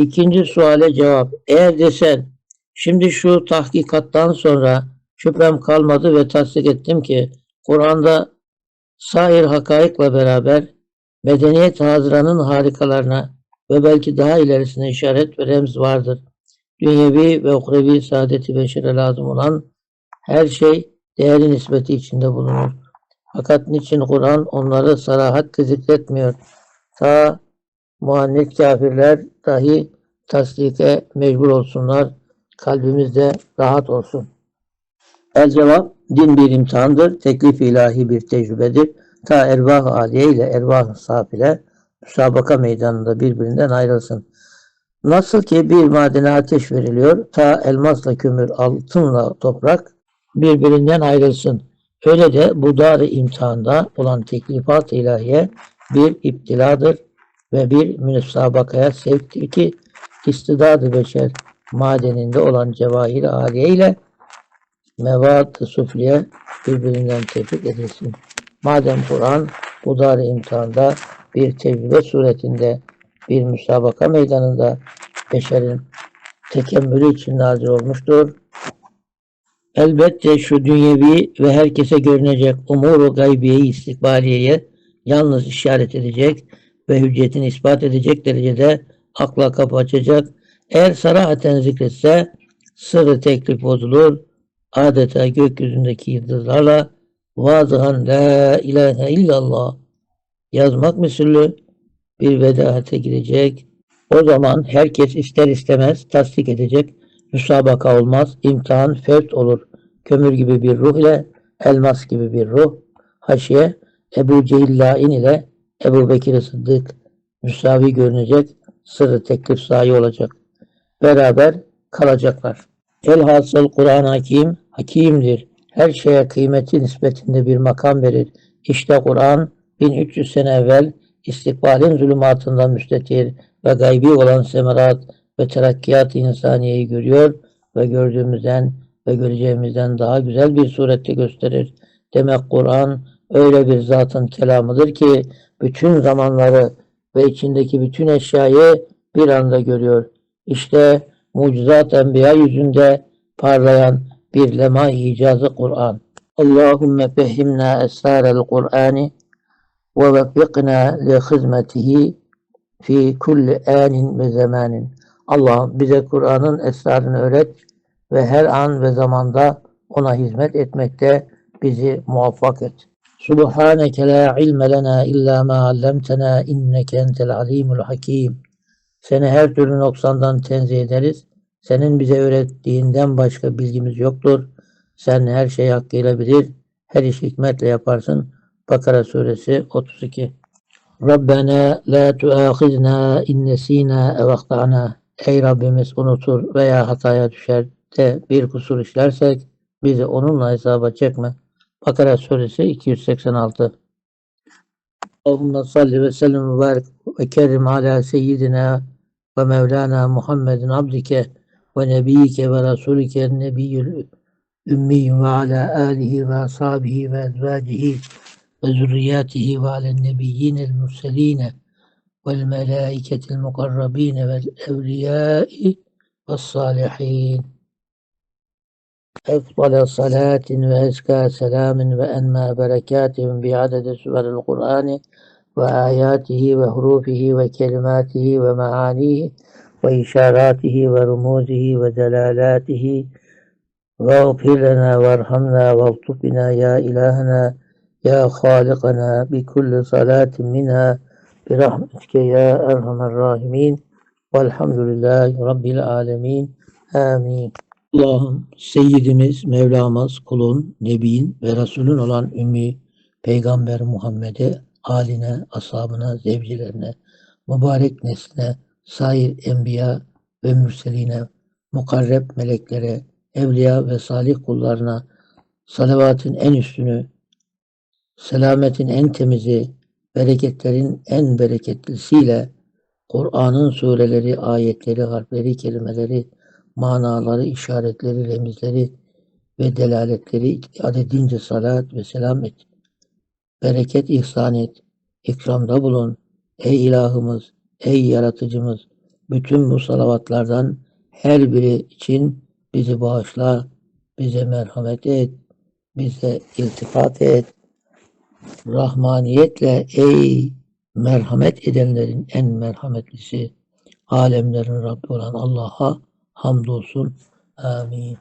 İkinci suale cevap. Eğer desen şimdi şu tahkikattan sonra şüphem kalmadı ve tasdik ettim ki Kur'an'da sair hakaikla beraber medeniyet haziranın harikalarına ve belki daha ilerisine işaret ve remz vardır. Dünyevi ve ukrevi saadeti beşere lazım olan her şey değeri nispeti içinde bulunur. Fakat niçin Kur'an onları sarahatle zikretmiyor? Ta muannet kafirler dahi tasdike mecbur olsunlar. Kalbimizde rahat olsun. El cevap din bir imtihandır. Teklif ilahi bir tecrübedir. Ta ervah aliye ile ervah safile müsabaka meydanında birbirinden ayrılsın. Nasıl ki bir madene ateş veriliyor, ta elmasla kömür, altınla toprak birbirinden ayrılsın. Öyle de bu dar imtihanda olan teklifat ilahiye bir iptiladır ve bir müsabakaya sevktir ki istidadı beşer madeninde olan cevahir aliye ile mevat sufliye birbirinden tefrik edilsin. Madem Kur'an bu dar imtihanda bir tecrübe suretinde bir müsabaka meydanında beşerin tekemmülü için nazil olmuştur. Elbette şu dünyevi ve herkese görünecek umuru gaybiyeyi istikbaliyeye yalnız işaret edecek ve hüccetini ispat edecek derecede akla kapı açacak. Eğer sarahaten zikretse sırrı teklif bozulur. Adeta gökyüzündeki yıldızlarla vazıhan la ilahe illallah yazmak müsüllü bir vedahate girecek. O zaman herkes ister istemez tasdik edecek. Müsabaka olmaz. imtihan fevt olur. Kömür gibi bir ruh ile elmas gibi bir ruh. Haşiye Ebu Cehillâin ile Ebu Bekir Sıddık müsavi görünecek. Sırrı teklif sahi olacak. Beraber kalacaklar. Elhasıl Kur'an Hakim, Hakimdir. Her şeye kıymeti nispetinde bir makam verir. İşte Kur'an 1300 sene evvel istikbalin zulümatından müstetir ve gaybi olan semerat ve terakkiyat insaniyeyi görüyor ve gördüğümüzden ve göreceğimizden daha güzel bir surette gösterir. Demek Kur'an öyle bir zatın kelamıdır ki bütün zamanları ve içindeki bütün eşyayı bir anda görüyor. İşte mucizat enbiya yüzünde parlayan bir lema icazı Kur'an. Allahümme fehimna esrarel Kur'ani ve veffikna li hizmetihi fi kulli anin ve zamanin. Allah bize Kur'an'ın esrarını öğret ve her an ve zamanda ona hizmet etmekte bizi muvaffak et. Subhaneke la ilme lena illa ma allamtena inneke entel alimul hakim. Seni her türlü noksandan tenzih ederiz. Senin bize öğrettiğinden başka bilgimiz yoktur. Sen her şeyi hakkıyla bilir, her iş hikmetle yaparsın. Bakara suresi 32 Rabbena la tuâkhidna in nesînâ ev. Ey Rabbimiz unutur veya hataya düşer de bir kusur işlersek bizi onunla hesaba çekme. Bakara suresi 286 Allahümme salli ve sellem mübarek ve kerim ala seyyidina ve mevlana Muhammedin abdike ve nebiyike ve rasulike nebiyyül ümmi ve ala alihi ve ashabihi ve ezvacihi ve zürriyatihi ve alen nebiyyinel murseline vel melaiketil mukarrabine vel evliyai ve salihin. أفضل صلاة وأزكى سلام وأنمى بركات بعدد سور القرآن وآياته وحروفه وكلماته ومعانيه وإشاراته ورموزه ودلالاته واغفر لنا وارحمنا والطف يا إلهنا يا خالقنا بكل صلاة منها برحمتك يا أرحم الراحمين والحمد لله رب العالمين آمين Allah'ım Seyyidimiz, Mevlamız, kulun, Nebin ve Resulün olan Ümmi Peygamber Muhammed'e, aline, ashabına, zevcilerine, mübarek nesline, sair enbiya ve mürseline, mukarreb meleklere, evliya ve salih kullarına, salavatın en üstünü, selametin en temizi, bereketlerin en bereketlisiyle, Kur'an'ın sureleri, ayetleri, harfleri, kelimeleri, manaları, işaretleri, remizleri ve delaletleri adedince salat ve selam et. Bereket ihsan et. ikramda bulun. Ey ilahımız, ey yaratıcımız, bütün bu salavatlardan her biri için bizi bağışla, bize merhamet et, bize iltifat et. Rahmaniyetle ey merhamet edenlerin en merhametlisi, alemlerin Rabbi olan Allah'a hamdolsun. Amin.